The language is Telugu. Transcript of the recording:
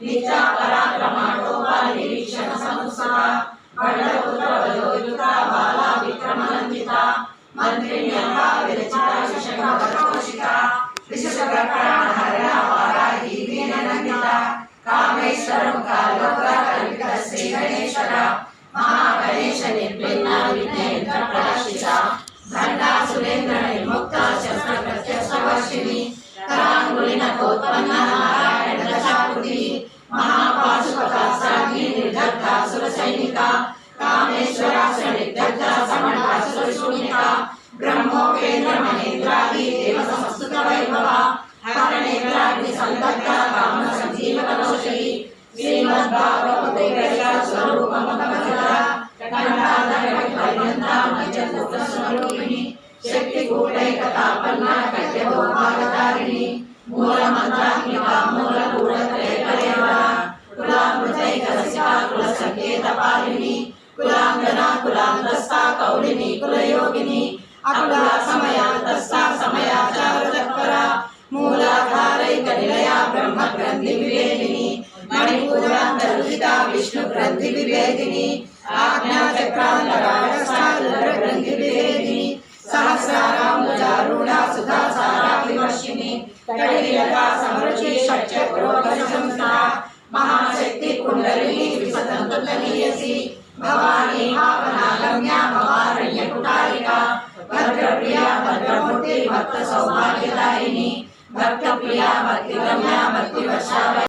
నిత్య పరాక్రమాటోపా నిరీక్షణ సముత్సవ వడ్డపుత్ర వయోయుత బాల విక్రమనందిత విరచిత హరణ వారాహి కామేశ్వరం కాలోక కల్పిత శ్రీ గణేశ్వర మహాగణేశ నిర్భిన్న విఘ్నేంద్ర ప్రదర్శిత సురేంద్ర నిర్ముక్త శస్త్ర ప్రత్యక్ష వర్షిణి కరాంగులిన కోత్పన్న దశాకృతి నిర్దగ్ధ సుర సైనిక కామేశ్వరాస నిర్దగ్ధ సమణాసుర శూన్యక బ్రహ్మోపేంద్ర మహేంద్రాది దేవ సంస్కృత వైభవ హరనేంద్రాగ్ని సందగ్ధ కామ సంజీవక దోషి శ్రీమద్భాగవతే స్వరూపమగమగత కంఠాధరపర్యంత మధ్యపుత్ర స్వరూపిణి శక్తి కూటైకతాపన్న కట్యభోగాధారిణి మూల మంత్రాత్మిక మూల కులామృతైక కుల సంకేత పాలిని కులాంగన కులాంతస్థ కౌలిని కులయోగిని అకుల సమయాంతస్థ సమయాచార తత్పర మూలాధారైక నిలయ బ్రహ్మ గ్రంథి వివేదిని మణిపూరాంతరుహిత విష్ణు గ్రంథి వివేదిని గ్రంథి వివేదిని సుధా సారా సమరుచి సంస్థ तन्मीयसि भवानी हावनागम्या भवारण्यकुटारिका। भद्रप्रिया भद्रमूर्ति भक्तसौभाग्यदायिनी भक्तप्रिया भक्तिगम्या भक्तिवशा